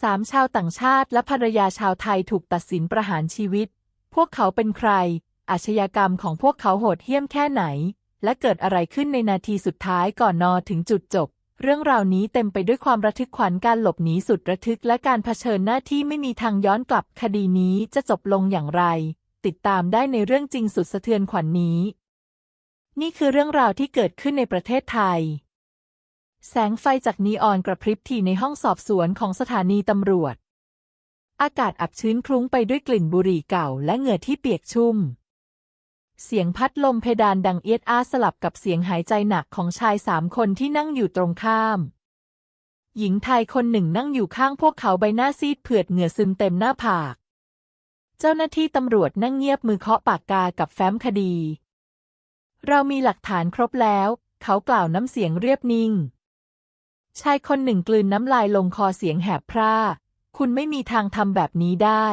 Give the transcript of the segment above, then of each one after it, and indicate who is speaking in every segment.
Speaker 1: สามชาวต่างชาติและภรรยาชาวไทยถูกตัดสินประหารชีวิต พวกเขาเป็นใคร อาชญากรรมของพวกเขาโหดเหี้ยมแค่ไหน และเกิดอะไรขึ้นในนาทีสุดท้ายก่อนนอถึงจุดจบ เรื่องราวนี้เต็มไปด้วยความระทึกขวัญการหลบหนีสุดระทึก และการเผชิญหน้าที่ไม่มีทางย้อนกลับคดีนี้จะจบลงอย่างไร ติดตามได้ในเรื่องจริงสุดสะเทือนขวัญนนี้ นี่คือเรื่องราวที่เกิดขึ้นในประเทศไทย แสงไฟจากนีออนกระพริบถี่ในห้องสอบสวนของสถานีตำรวจ อากาศอับชื้นคลุ้งไปด้วยกลิ่นบุหรี่เก่าและเหงื่อที่เปียกชุ่ม เสียงพัดลมเพดานดังเอียดอาสลับกับเสียงหายใจหนักของชายสามคนที่นั่งอยู่ตรงข้าม หญิงไทยคนหนึ่งนั่งอยู่ข้างพวกเขาใบหน้าซีดเผือดเหงื่อซึมเต็มหน้าผาก เจ้าหน้าที่ตำรวจนั่งเงียบมือเคาะปากกากับแฟ้มคดี เรามีหลักฐานครบแล้ว เขากล่าวน้ำเสียงเรียบนิ่ง ชายคนหนึ่งกลืนน้ำลายลงคอเสียงแหบพร่า คุณไม่มีทางทำแบบนี้ได้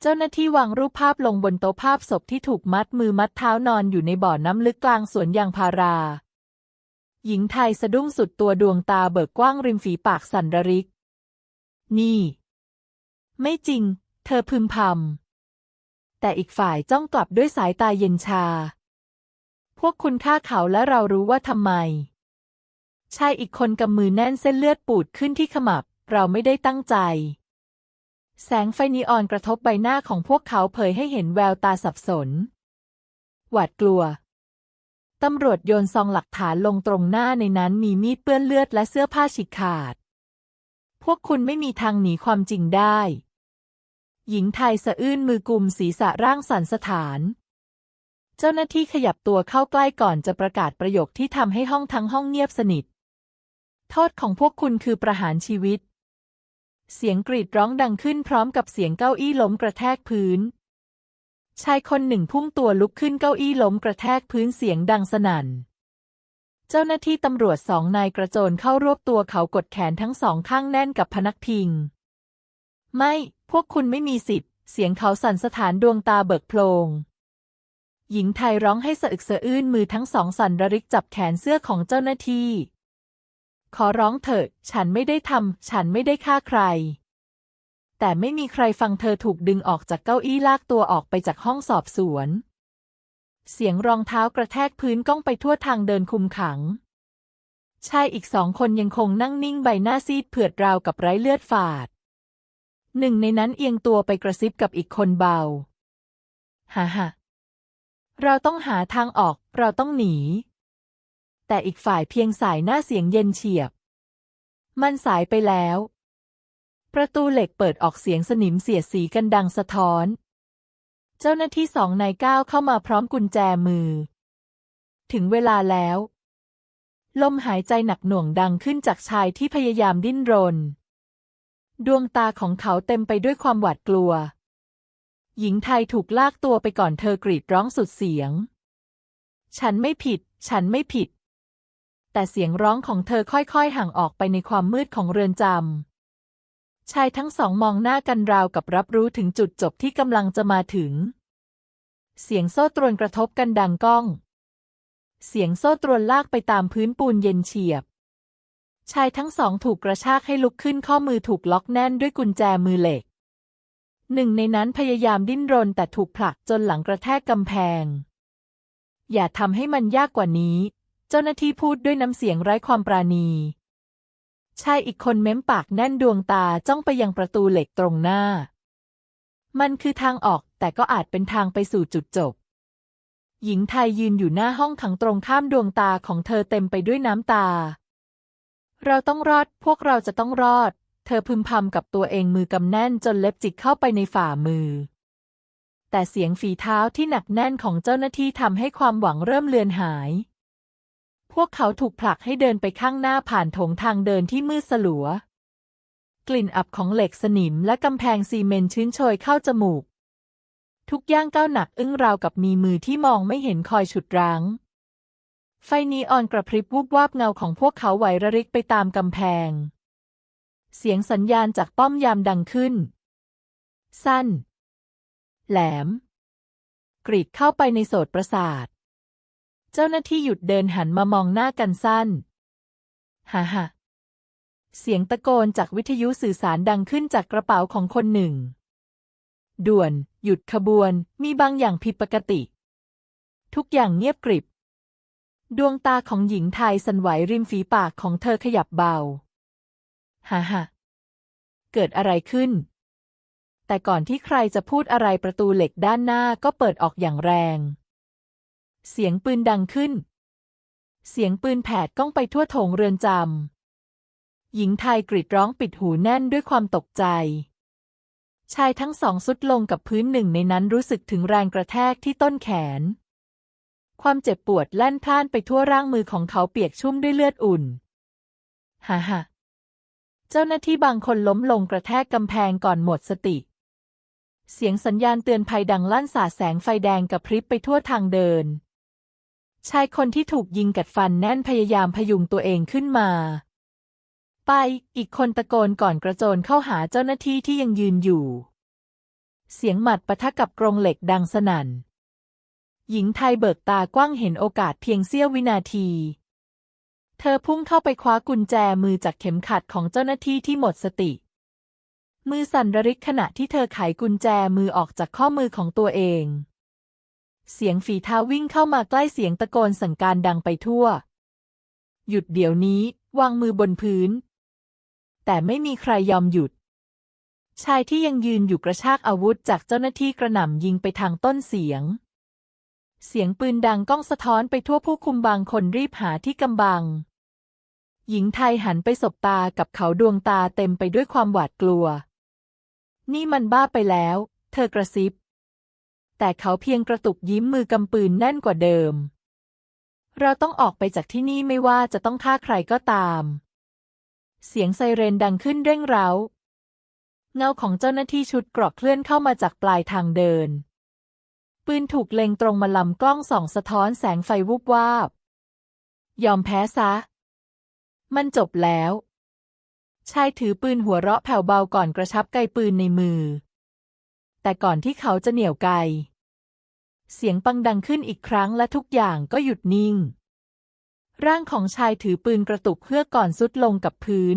Speaker 1: เจ้าหน้าที่วางรูปภาพลงบนโต๊ะภาพศพที่ถูกมัดมือมัดเท้านอนอยู่ในบ่อน้ำลึกกลางสวนยางพารา หญิงไทยสะดุ้งสุดตัวดวงตาเบิกกว้างริมฝีปากสั่นระริก นี่ ไม่จริง เธอพึมพำ แต่อีกฝ่ายจ้องกลับด้วยสายตาเย็นชา พวกคุณฆ่าเขาและเรารู้ว่าทำไม ชายอีกคนกำมือแน่นเส้นเลือดปูดขึ้นที่ขมับ เราไม่ได้ตั้งใจ แสงไฟนีออนกระทบใบหน้าของพวกเขาเผยให้เห็นแววตาสับสน หวาดกลัว ตำรวจโยนซองหลักฐานลงตรงหน้าในนั้นมีมีดเปื้อนเลือดและเสื้อผ้าฉีกขาด พวกคุณไม่มีทางหนีความจริงได้ หญิงไทยสะอื้นมือกุมศีรษะร่างสันสถานเจ้าหน้าที่ขยับตัวเข้าใกล้ก่อนจะประกาศประโยคที่ทำให้ห้องทั้งห้องเงียบสนิท โทษของพวกคุณคือประหารชีวิต เสียงกรีดร้องดังขึ้นพร้อมกับเสียงเก้าอี้ล้มกระแทกพื้น ชายคนหนึ่งพุ่งตัวลุกขึ้นเก้าอี้ล้มกระแทกพื้นเสียงดังสนั่น เจ้าหน้าที่ตำรวจสองนายกระโจนเข้ารวบตัวเขากดแขนทั้งสองข้างแน่นกับพนักพิง ไม่ พวกคุณไม่มีสิทธิ์ เสียงเขาสั่นสถานดวงตาเบิกโพลงหญิงไทยร้องให้สะอึกสะอื้นมือทั้งสองสั่นระริกจับแขนเสื้อของเจ้าหน้าที่ ขอร้องเถิดฉันไม่ได้ทำ ฉันไม่ได้ฆ่าใคร แต่ไม่มีใครฟังเธอถูกดึงออกจากเก้าอี้ลากตัวออกไปจากห้องสอบสวน เสียงรองเท้ากระแทกพื้นก้องไปทั่วทางเดินคุมขัง ชายอีกสองคนยังคงนั่งนิ่งใบหน้าซีดเผือดราวกับไร้เลือดฝาด หนึ่งในนั้นเอียงตัวไปกระซิบกับอีกคนเบา ฮ่าฮ่าเราต้องหาทางออก เราต้องหนี แต่อีกฝ่ายเพียงสายหน้าเสียงเย็นเฉียบ มันสายไปแล้ว ประตูเหล็กเปิดออกเสียงสนิมเสียดสีกันดังสะท้อน เจ้าหน้าที่สองนายก้าวเข้ามาพร้อมกุญแจมือ ถึงเวลาแล้ว ลมหายใจหนักหน่วงดังขึ้นจากชายที่พยายามดิ้นรน ดวงตาของเขาเต็มไปด้วยความหวาดกลัว หญิงไทยถูกลากตัวไปก่อนเธอกรีดร้องสุดเสียง ฉันไม่ผิด ฉันไม่ผิด แต่เสียงร้องของเธอค่อยๆ ห่างออกไปในความมืดของเรือนจำ ชายทั้งสองมองหน้ากันราวกับรับรู้ถึงจุดจบที่กำลังจะมาถึง เสียงโซ่ตรวนกระทบกันดังก้อง เสียงโซ่ตรวนลากไปตามพื้นปูนเย็นเฉียบ ชายทั้งสองถูกกระชากให้ลุกขึ้นข้อมือถูกล็อกแน่นด้วยกุญแจมือเหล็ก หนึ่งในนั้นพยายามดิ้นรนแต่ถูกผลักจนหลังกระแทกกำแพง อย่าทำให้มันยากกว่านี้ จ้าหน้าที่พูดด้วยน้ำเสียงไร้ความปราณีชายอีกคนเม้มปากแน่นดวงตาจ้องไปยังประตูเหล็กตรงหน้า มันคือทางออกแต่ก็อาจเป็นทางไปสู่จุดจบ หญิงไทยยืนอยู่หน้าห้องขังตรงข้ามดวงตาของเธอเต็มไปด้วยน้ำตา เราต้องรอด พวกเราจะต้องรอด เธอพึมพำกับตัวเองมือกำแน่นจนเล็บจิกเข้าไปในฝ่ามือ แต่เสียงฝีเท้าที่หนักแน่นของเจ้าหน้าที่ทำให้ความหวังเริ่มเลือนหาย พวกเขาถูกผลักให้เดินไปข้างหน้าผ่านโถงทางเดินที่มืดสลัว กลิ่นอับของเหล็กสนิมและกำแพงซีเมนต์ชื้นโชยเข้าจมูก ทุกย่างก้าวหนักอึ้งราวกับมีมือที่มองไม่เห็นคอยฉุดรั้ง ไฟนีออนกระพริบวูบวาบเงาของพวกเขาไหวระริกไปตามกำแพง เสียงสัญญาณจากป้อมยามดังขึ้น สั้น แหลม กรีดเข้าไปในโสตประสาท เจ้าหน้าที่หยุดเดินหันมามองหน้ากันสั้นฮ่าฮ่าเสียงตะโกนจากวิทยุสื่อสารดังขึ้นจากกระเป๋าของคนหนึ่ง ด่วน หยุดขบวน มีบางอย่างผิดปกติ ทุกอย่างเงียบกริบ ดวงตาของหญิงไทยสันไหวริมฝีปากของเธอขยับเบาฮ่าฮ่าเกิดอะไรขึ้น แต่ก่อนที่ใครจะพูดอะไรประตูเหล็กด้านหน้าก็เปิดออกอย่างแรง เสียงปืนดังขึ้น เสียงปืนแผดก้องไปทั่วโถงเรือนจำ หญิงไทยกรีดร้องปิดหูแน่นด้วยความตกใจ ชายทั้งสองสุดลงกับพื้นหนึ่งในนั้นรู้สึกถึงแรงกระแทกที่ต้นแขน ความเจ็บปวดแล่นพล่านไปทั่วร่างมือของเขาเปียกชุ่มด้วยเลือดอุ่น ฮ่าฮ่าเจ้าหน้าที่บางคนล้มลงกระแทกกำแพงก่อนหมดสติเสียงสัญญาณเตือนภัยดังลั่นสาดแสงไฟแดงกับพริบไปทั่วทางเดิน ชายคนที่ถูกยิงกัดฟันแน่นพยายามพยุงตัวเองขึ้นมา ไป อีกคนตะโกนก่อนกระโจนเข้าหาเจ้าหน้าที่ที่ยังยืนอยู่ เสียงหมัดปะทะกับกรงเหล็กดังสนั่น หญิงไทยเบิกตากว้างเห็นโอกาสเพียงเสี้ยววินาที เธอพุ่งเข้าไปคว้ากุญแจมือจากเข็มขัดของเจ้าหน้าที่ที่หมดสติ มือสั่นระริกขณะที่เธอไขกุญแจมือออกจากข้อมือของตัวเอง เสียงฝีเท้าวิ่งเข้ามาใกล้เสียงตะโกนสั่งการดังไปทั่ว หยุดเดี๋ยวนี้ วางมือบนพื้น แต่ไม่มีใครยอมหยุด ชายที่ยังยืนอยู่กระชากอาวุธจากเจ้าหน้าที่กระหน่ำยิงไปทางต้นเสียง เสียงปืนดังก้องสะท้อนไปทั่วผู้คุมบางคนรีบหาที่กำบัง หญิงไทยหันไปสบตากับเขาดวงตาเต็มไปด้วยความหวาดกลัว นี่มันบ้าไปแล้ว เธอกระซิบ แต่เขาเพียงกระตุกยิ้มมือกำปืนแน่นกว่าเดิม เราต้องออกไปจากที่นี่ไม่ว่าจะต้องฆ่าใครก็ตาม เสียงไซเรนดังขึ้นเร่งเร้า เงาของเจ้าหน้าที่ชุดเกราะเคลื่อนเข้ามาจากปลายทางเดิน ปืนถูกเล็งตรงมาลำกล้องส่องสะท้อนแสงไฟวุบวาบ ยอมแพ้ซะ มันจบแล้วชายถือปืนหัวเราะแผ่วเบาก่อนกระชับไกปืนในมือ แต่ก่อนที่เขาจะเหนี่ยวไก เสียงปังดังขึ้นอีกครั้งและทุกอย่างก็หยุดนิ่ง ร่างของชายถือปืนกระตุกเพื่อก่อนสุดลงกับพื้น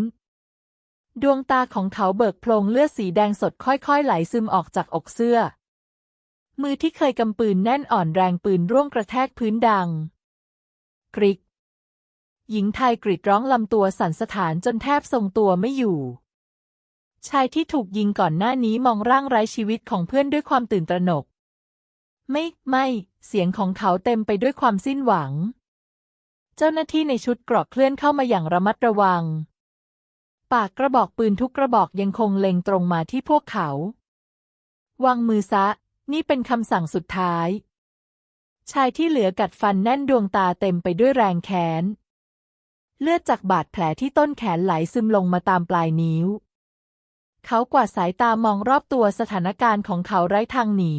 Speaker 1: ดวงตาของเขาเบิกโพลงเลือดสีแดงสดค่อยๆ ไหลซึมออกจากอกเสื้อ มือที่เคยกำปืนแน่นอ่อนแรงปืนร่วงกระแทกพื้นดัง กริกหญิงไทยกรีดร้องลำตัวสั่นสะท้านจนแทบทรงตัวไม่อยู่ ชายที่ถูกยิงก่อนหน้านี้มองร่างไร้ชีวิตของเพื่อนด้วยความตื่นตระหนก ไม่ไม่ เสียงของเขาเต็มไปด้วยความสิ้นหวัง เจ้าหน้าที่ในชุดเกราะเคลื่อนเข้ามาอย่างระมัดระวัง ปากกระบอกปืนทุกกระบอกยังคงเล็งตรงมาที่พวกเขา วางมือซะ นี่เป็นคำสั่งสุดท้าย ชายที่เหลือกัดฟันแน่นดวงตาเต็มไปด้วยแรงแค้น เลือดจากบาดแผลที่ต้นแขนไหลซึมลงมาตามปลายนิ้ว เขากวาดสายตามองรอบตัวสถานการณ์ของเขาไร้ทางหนี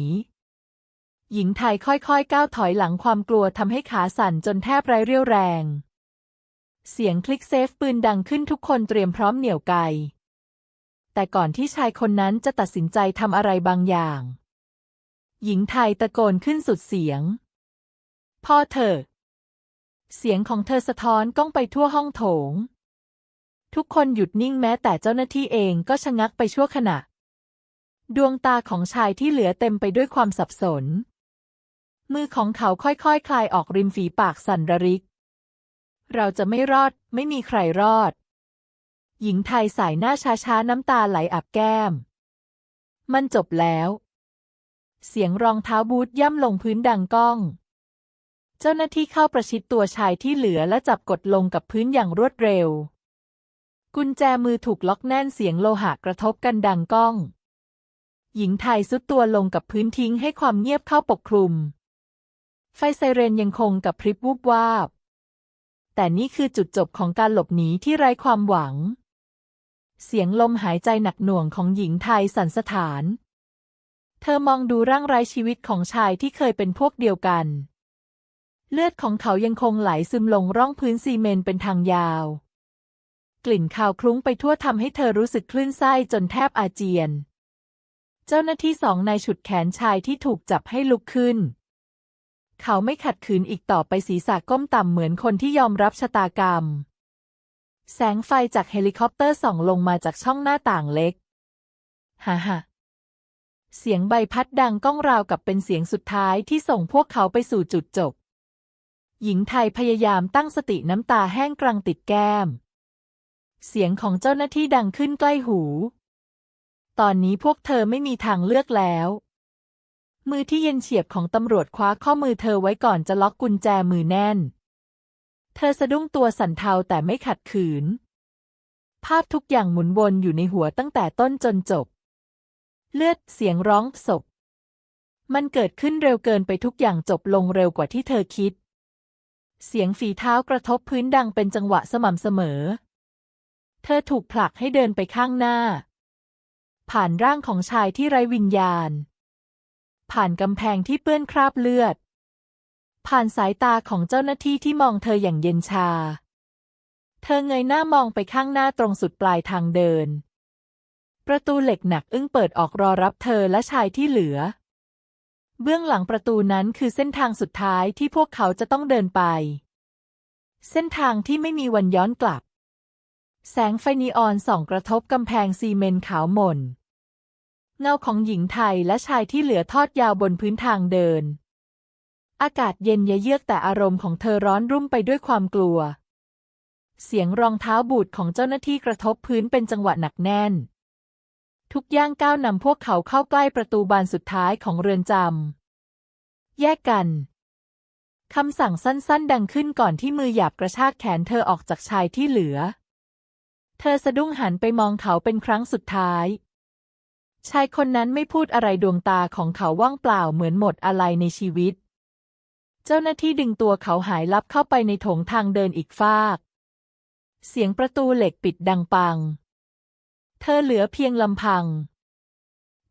Speaker 1: หญิงไทยค่อยๆ ก้าวถอยหลังความกลัวทำให้ขาสั่นจนแทบไร้เรี่ยวแรง เสียงคลิกเซฟปืนดังขึ้นทุกคนเตรียมพร้อมเหนี่ยวไก แต่ก่อนที่ชายคนนั้นจะตัดสินใจทำอะไรบางอย่าง หญิงไทยตะโกนขึ้นสุดเสียง พ่อเธอ เสียงของเธอสะท้อนก้องไปทั่วห้องโถง ทุกคนหยุดนิ่งแม้แต่เจ้าหน้าที่เองก็ชะงักไปชั่วขณะ ดวงตาของชายที่เหลือเต็มไปด้วยความสับสน มือของเขาค่อยๆคคลายออกริมฝีปากสั่นระริก เราจะไม่รอด ไม่มีใครรอด หญิงไทยสายหน้าช้าๆน้ำตาไหลอาบแก้ม มันจบแล้ว เสียงรองเท้าบูทย่ำลงพื้นดังก้องเจ้าหน้าที่เข้าประชิดตัวชายที่เหลือและจับกดลงกับพื้นอย่างรวดเร็ว กุญแจมือถูกล็อกแน่นเสียงโลหะกระทบกันดังก้อง หญิงไทยสุดตัวลงกับพื้นทิ้งให้ความเงียบเข้าปกคลุม ไฟไซเรนยังคงกับพริบวูบวาบ แต่นี่คือจุดจบของการหลบหนีที่ไร้ความหวัง เสียงลมหายใจหนักหน่วงของหญิงไทยสันสะท้าน เธอมองดูร่างไร้ชีวิตของชายที่เคยเป็นพวกเดียวกัน เลือดของเขายังคงไหลซึมลงร่องพื้นซีเมนเป็นทางยาว กลิ่นคาวคลุ้งไปทั่วทำให้เธอรู้สึกคลื่นไส้จนแทบอาเจียน เจ้าหน้าที่สองนายฉุดแขนชายที่ถูกจับให้ลุกขึ้น เขาไม่ขัดขืนอีกต่อไปศีรษะก้มต่ำเหมือนคนที่ยอมรับชะตากรรม แสงไฟจากเฮลิคอปเตอร์ส่องลงมาจากช่องหน้าต่างเล็กฮ่าฮ่าเสียงใบพัดดังก้องราวกับเป็นเสียงสุดท้ายที่ส่งพวกเขาไปสู่จุดจบ หญิงไทยพยายามตั้งสติน้ำตาแห้งกรังติดแก้ม เสียงของเจ้าหน้าที่ดังขึ้นใกล้หู ตอนนี้พวกเธอไม่มีทางเลือกแล้ว มือที่เย็นเฉียบของตำรวจคว้าข้อมือเธอไว้ก่อนจะล็อกกุญแจมือแน่น เธอสะดุ้งตัวสั่นเทาแต่ไม่ขัดขืน ภาพทุกอย่างหมุนวนอยู่ในหัวตั้งแต่ต้นจนจบ เลือดเสียงร้องศพ มันเกิดขึ้นเร็วเกินไปทุกอย่างจบลงเร็วกว่าที่เธอคิด เสียงฝีเท้ากระทบพื้นดังเป็นจังหวะสม่ำเสมอ ธอถูกผลักให้เดินไปข้างหน้า ผ่านร่างของชายที่ไร้วิญญาณ ผ่านกำแพงที่เปื้อนคราบเลือด ผ่านสายตาของเจ้าหน้าที่ที่มองเธออย่างเย็นชา เธอเงยหน้ามองไปข้างหน้าตรงสุดปลายทางเดิน ประตูเหล็กหนักอึ้งเปิดออกรอรับเธอและชายที่เหลือ เบื้องหลังประตูนั้นคือเส้นทางสุดท้ายที่พวกเขาจะต้องเดินไป เส้นทางที่ไม่มีวันย้อนกลับ แสงไฟนีออนส่องกระทบกำแพงซีเมนต์ขาวหม่น เงาของหญิงไทยและชายที่เหลือทอดยาวบนพื้นทางเดิน อากาศเย็นเยือกแต่อารมณ์ของเธอร้อนรุ่มไปด้วยความกลัว เสียงรองเท้าบูดของเจ้าหน้าที่กระทบพื้นเป็นจังหวะหนักแน่น ทุกย่างก้าวนำพวกเขาเข้าใกล้ประตูบานสุดท้ายของเรือนจำ แยกกันคำสั่งสั้นๆ ดังขึ้นก่อนที่มือหยาบกระชากแขนเธอออกจากชายที่เหลือ เธอสะดุ้งหันไปมองเขาเป็นครั้งสุดท้าย ชายคนนั้นไม่พูดอะไรดวงตาของเขาว่างเปล่าเหมือนหมดอะไรในชีวิต เจ้าหน้าที่ดึงตัวเขาหายลับเข้าไปในโถงทางเดินอีกฟาก เสียงประตูเหล็กปิดดังปัง เธอเหลือเพียงลำพัง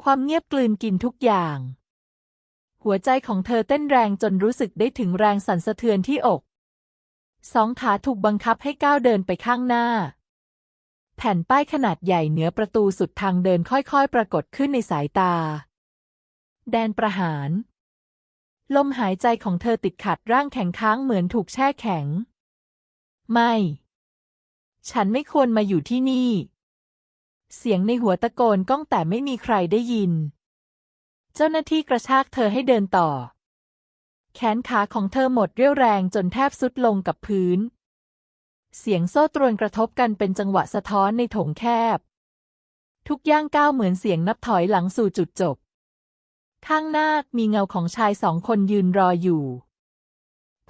Speaker 1: ความเงียบกลืนกินทุกอย่าง หัวใจของเธอเต้นแรงจนรู้สึกได้ถึงแรงสั่นสะเทือนที่อก สองขาถูกบังคับให้ก้าวเดินไปข้างหน้า แผ่นป้ายขนาดใหญ่เหนือประตูสุดทางเดินค่อยๆ ปรากฏขึ้นในสายตา แดนประหาร ลมหายใจของเธอติดขัดร่างแข็งค้างเหมือนถูกแช่แข็ง ไม่ ฉันไม่ควรมาอยู่ที่นี่ เสียงในหัวตะโกนก้องแต่ไม่มีใครได้ยิน เจ้าหน้าที่กระชากเธอให้เดินต่อ แขนขาของเธอหมดเรี่ยวแรงจนแทบสุดลงกับพื้น เสียงโซ่ตรวนกระทบกันเป็นจังหวะสะท้อนในโถงแคบ ทุกย่างก้าวเหมือนเสียงนับถอยหลังสู่จุดจบ ข้างหน้ามีเงาของชายสองคนยืนรออยู่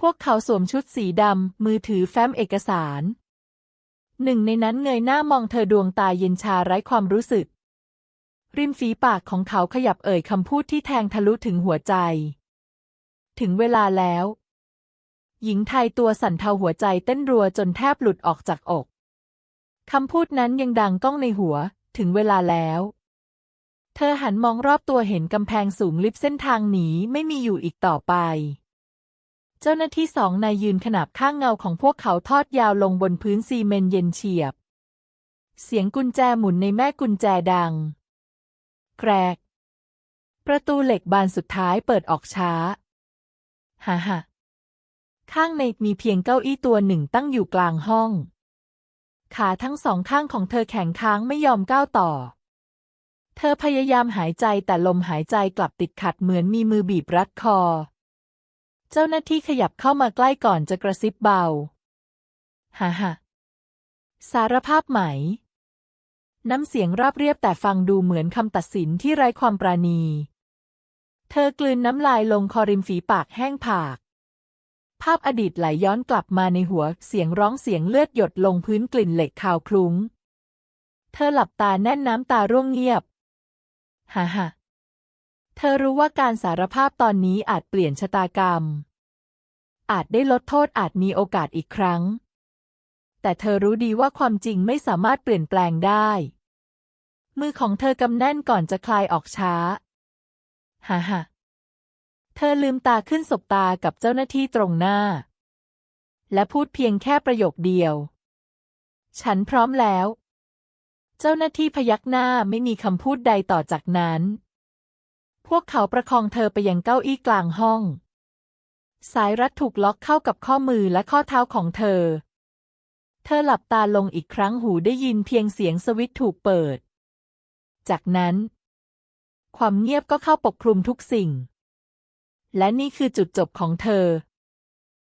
Speaker 1: พวกเขาสวมชุดสีดำ มือถือแฟ้มเอกสาร หนึ่งในนั้นเงยหน้ามองเธอดวงตาเย็นชาไร้ความรู้สึก ริมฝีปากของเขาขยับเอ่ยคำพูดที่แทงทะลุถึงหัวใจ ถึงเวลาแล้ว หญิงไทยตัวสั่นเทาหัวใจเต้นรัวจนแทบหลุดออกจากอก คำพูดนั้นยังดังก้องในหัว ถึงเวลาแล้ว เธอหันมองรอบตัวเห็นกำแพงสูงลิบเส้นทางหนีไม่มีอยู่อีกต่อไป เจ้าหน้าที่สองนายยืนขนาบข้างเงาของพวกเขาทอดยาวลงบนพื้นซีเมนต์เย็นเฉียบ เสียงกุญแจหมุนในแม่กุญแจดัง แกรก ประตูเหล็กบานสุดท้ายเปิดออกช้า ฮ่าฮ่า ข้างในมีเพียงเก้าอี้ตัวหนึ่งตั้งอยู่กลางห้อง ขาทั้งสองข้างของเธอแข็งค้างไม่ยอมก้าวต่อ เธอพยายามหายใจแต่ลมหายใจกลับติดขัดเหมือนมีมือบีบรัดคอ เจ้าหน้าที่ขยับเข้ามาใกล้ก่อนจะกระซิบเบาฮ่าฮ่าสารภาพไหม น้ำเสียงราบเรียบแต่ฟังดูเหมือนคำตัดสินที่ไร้ความปราณี เธอกลืนน้ำลายลงคอริมฝีปากแห้งผาก ภาพอดีตไหลย้อนกลับมาในหัว เสียงร้องเสียงเลือดหยดลงพื้นกลิ่นเหล็กคาวคลุ้ง เธอหลับตาแน่นน้ำตาร่วงเงียบ ฮ่าฮ่าเธอรู้ว่าการสารภาพตอนนี้อาจเปลี่ยนชะตากรรม อาจได้ลดโทษอาจมีโอกาสอีกครั้ง แต่เธอรู้ดีว่าความจริงไม่สามารถเปลี่ยนแปลงได้ มือของเธอกำแน่นก่อนจะคลายออกช้า ฮ่าฮ่า เธอลืมตาขึ้นสบตากับเจ้าหน้าที่ตรงหน้า และพูดเพียงแค่ประโยคเดียว ฉันพร้อมแล้ว เจ้าหน้าที่พยักหน้าไม่มีคำพูดใดต่อจากนั้น พวกเขาประคองเธอไปยังเก้าอี้กลางห้อง สายรัดถูกล็อกเข้ากับข้อมือและข้อเท้าของเธอ เธอหลับตาลงอีกครั้งหูได้ยินเพียงเสียงสวิตถูกเปิด จากนั้น ความเงียบก็เข้าปกคลุมทุกสิ่ง และนี่คือจุดจบของเธอ